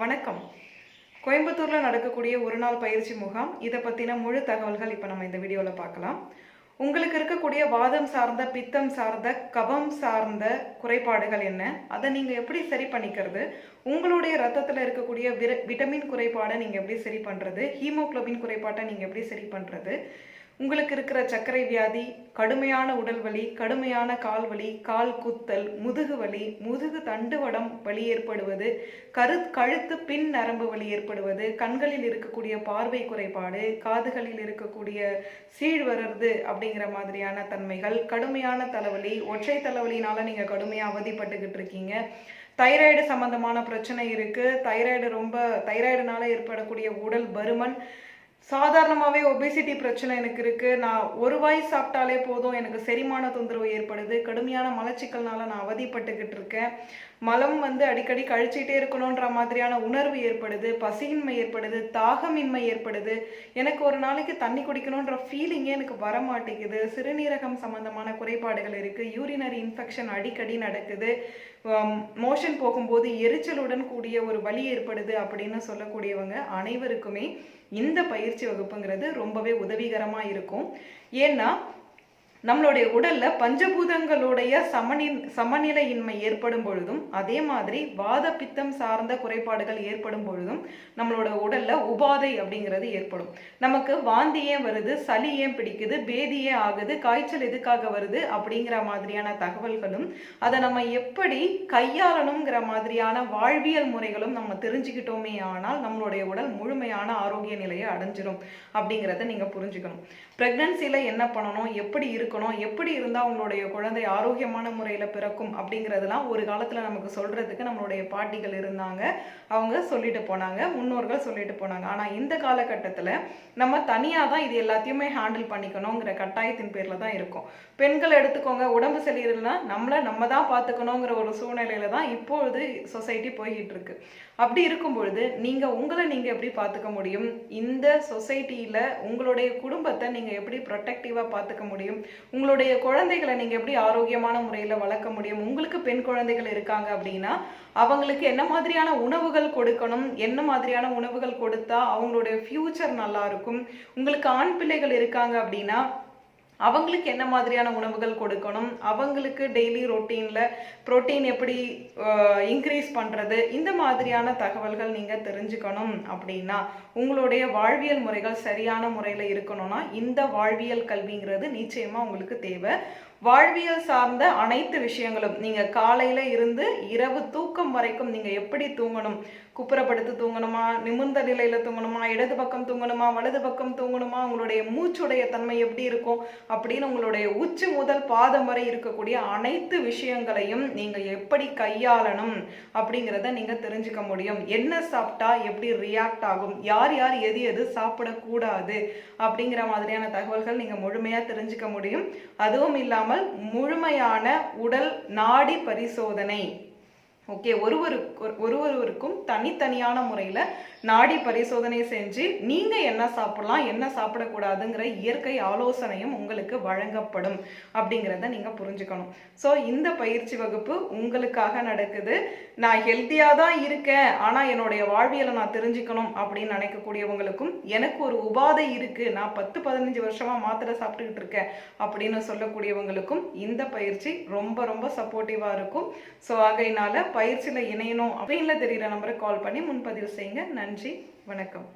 வணக்கம். கோயம்புத்தூரில் நடக்கக்கூடிய ஒரு நாள் பயிற்சி முகாம் இதை பற்றின முழு தகவல்கள் இப்போ நம்ம இந்த வீடியோவில் பார்க்கலாம். உங்களுக்கு இருக்கக்கூடிய வாதம் சார்ந்த பித்தம் சார்ந்த கபம் சார்ந்த குறைபாடுகள் என்ன? அதை நீங்கள் எப்படி சரி பண்ணிக்கிறது? உங்களுடைய ரத்தத்தில் இருக்கக்கூடிய விர விட்டமின் குறைபாடை நீங்கள் எப்படி சரி பண்ணுறது ஹீமோகுளோபின் குறைபாட்டை நீங்கள் எப்படி சரி பண்ணுறது உங்களுக்கு இருக்கிற சர்க்கரை வியாதி கடுமையான உடல் வலி கடுமையான கால் வலி கால் குத்தல் முதுகு வலி முதுகு தண்டுவடம் வலி ஏற்படுவது கரு கழுத்து பின் நரம்பு வலி ஏற்படுவது கண்களில் இருக்கக்கூடிய பார்வை குறைபாடு காதுகளில் இருக்கக்கூடிய சீழ்வரது அப்படிங்கிற மாதிரியான தன்மைகள் கடுமையான தலைவலி ஒற்றை தலைவலினால நீங்கள் கடுமையாக அவதிப்பட்டுக்கிட்டு இருக்கீங்க. தைராய்டு சம்பந்தமான பிரச்சனை இருக்குது தைராய்டு ரொம்ப தைராய்டுனால ஏற்படக்கூடிய உடல் பருமன் சாதாரணமாகவே ஒபேசிட்டி பிரச்சனை எனக்கு இருக்குது நான் ஒரு வாய் சாப்பிட்டாலே போதும். எனக்கு செரிமான தொந்தரவு ஏற்படுது. கடுமையான மலச்சிக்கல்னால நான் அவதிப்பட்டுக்கிட்டு இருக்கேன். மலம் வந்து அடிக்கடி கழிச்சிட்டே இருக்கணுன்ற மாதிரியான உணர்வு ஏற்படுது பசியின்மை ஏற்படுது தாகமின்மை ஏற்படுது. எனக்கு ஒரு நாளைக்கு தண்ணி குடிக்கணுன்ற ஃபீலிங்கே எனக்கு வர மாட்டேங்குது சிறுநீரகம் சம்பந்தமான குறைபாடுகள் இருக்குது யூரினரி இன்ஃபெக்ஷன் அடிக்கடி நடக்குது. மோஷன் போகும்போது எரிச்சலுடன் கூடிய ஒரு வலி ஏற்படுது அப்படின்னு சொல்லக்கூடியவங்க அனைவருக்குமே இந்த பயிற்சி வகுப்புங்கிறது ரொம்பவே உதவிகரமாக இருக்கும். ஏன்னா நம்மளுடைய உடல்ல பஞ்சபூதங்களுடைய சமநி சமநிலையின்மை ஏற்படும் பொழுதும் அதே மாதிரி வாத பித்தம் சார்ந்த குறைபாடுகள் ஏற்படும் பொழுதும் நம்மளோட உடல்ல உபாதை அப்படிங்கிறது ஏற்படும். நமக்கு வாந்தி ஏன் வருது சளி ஏன் பிடிக்குது பேதி ஏன் ஆகுது காய்ச்சல் எதுக்காக வருது அப்படிங்கிற மாதிரியான தகவல்களும் அதை நம்ம எப்படி கையாளணுங்கிற மாதிரியான வாழ்வியல் முறைகளும் நம்ம தெரிஞ்சுக்கிட்டோமே ஆனால் நம்மளுடைய உடல் முழுமையான ஆரோக்கிய நிலையை அடைஞ்சிரும் அப்படிங்கிறத நீங்க புரிஞ்சுக்கணும். பிரெக்னன்சில என்ன பண்ணணும் எப்படி இருக்கணும் எப்படி இருந்தால் உங்களுடைய குழந்தை ஆரோக்கியமான முறையில் பிறக்கும் அப்படிங்கிறதெல்லாம் ஒரு காலத்தில் நமக்கு சொல்கிறதுக்கு நம்மளுடைய பாட்டிகள் இருந்தாங்க. அவங்க சொல்லிட்டு போனாங்க. முன்னோர்கள் சொல்லிட்டு போனாங்க. ஆனால் இந்த காலகட்டத்தில் நம்ம தனியாக தான் இது எல்லாத்தையுமே ஹேண்டில் பண்ணிக்கணுங்கிற கட்டாயத்தின் பேரில் தான் இருக்கும். பெண்கள் எடுத்துக்கோங்க. உடம்பு சரியில்லைன்னா நம்மளை நம்ம தான் பார்த்துக்கணுங்கிற ஒரு சூழ்நிலையில தான் இப்பொழுது சொசைட்டி போய்கிட்டு இருக்கு. அப்படி இருக்கும் பொழுது நீங்கள் உங்களை நீங்கள் எப்படி பார்த்துக்க முடியும்? இந்த சொசைட்டியில் உங்களுடைய குடும்பத்தை நீங்கள் எப்படி ப்ரொட்டக்டிவாக பார்த்துக்க முடியும்? உங்களுடைய குழந்தைகளை நீங்க எப்படி ஆரோக்கியமான முறையில வளர்க்க முடியும்? உங்களுக்கு பெண் குழந்தைகள் இருக்காங்க அப்படின்னா அவங்களுக்கு என்ன மாதிரியான உணவுகள் கொடுக்கணும்? என்ன மாதிரியான உணவுகள் கொடுத்தா அவங்களுடைய ஃப்யூச்சர் நல்லா இருக்கும்? உங்களுக்கு ஆண் பிள்ளைகள் இருக்காங்க அப்படின்னா அவங்களுக்கு என்ன மாதிரியான உணவுகள் கொடுக்கணும்? அவங்களுக்கு டெய்லி ரொட்டீனில் புரோட்டீன் எப்படி இன்க்ரீஸ் பண்ணுறது இந்த மாதிரியான தகவல்கள் நீங்கள் தெரிஞ்சுக்கணும் அப்படின்னா உங்களுடைய வாழ்வியல் முறைகள் சரியான முறையில் இருக்கணும்னா இந்த வாழ்வியல் கல்விங்கிறது நிச்சயமாக உங்களுக்கு தேவை. வாழ்வியல் சார்ந்த அனைத்து விஷயங்களும் நீங்கள் காலையில் இருந்து இரவு தூக்கம் வரைக்கும் நீங்கள் எப்படி தூங்கணும்? குப்புறப்படுத்து தூங்கணுமா? நிமிர்ந்த நிலையில் தூங்கணுமா? இடது பக்கம் தூங்கணுமா? வலது பக்கம் தூங்கணுமா? உங்களுடைய மூச்சுடைய தன்மை எப்படி இருக்கும்? அப்படின்னு உங்களுடைய உச்சி முதல் பாதம் வரை இருக்கக்கூடிய அனைத்து விஷயங்களையும் நீங்கள் எப்படி கையாளணும்? அப்படிங்கிறத நீங்கள் தெரிஞ்சுக்க முடியும். என்ன சாப்பிட்டா எப்படி ரியாக்ட் ஆகும்? யார் யார் எது எது சாப்பிடக்கூடாது? அப்படிங்கிற மாதிரியான தகவல்கள் நீங்கள் முழுமையாக தெரிஞ்சுக்க முடியும். அதுவும் இல்லாமல் முழுமையான உடல் நாடி பரிசோதனை. ஓகே ஒருவருக்கு ஒரு ஒருவருக்கும் தனித்தனியான முறையில் நாடி பரிசோதனை செஞ்சு நீங்கள் என்ன சாப்பிடலாம் என்ன சாப்பிடக்கூடாதுங்கிற இயற்கை ஆலோசனையும் உங்களுக்கு வழங்கப்படும் அப்படிங்கிறத நீங்கள் புரிஞ்சுக்கணும். ஸோ இந்த பயிற்சி வகுப்பு உங்களுக்காக நடக்குது. நான் ஹெல்த்தியாக தான் இருக்கேன் ஆனால் என்னுடைய வாழ்வியலை நான் தெரிஞ்சுக்கணும் அப்படின்னு நினைக்கக்கூடியவங்களுக்கும் எனக்கு ஒரு உபாதை இருக்குது நான் பத்து பதினஞ்சு வருஷமாக மாத்திரை சாப்பிட்டுக்கிட்டு இருக்கேன் அப்படின்னு சொல்லக்கூடியவங்களுக்கும் இந்த பயிற்சி ரொம்ப ரொம்ப சப்போர்ட்டிவாக இருக்கும். ஸோ ஆகையினால பயிற்சியில் இணையணும் அப்படின்னு தெரிகிற நம்பருக்கு கால் பண்ணி முன்பதிவு செய்யுங்க. நன்றி. வணக்கம்.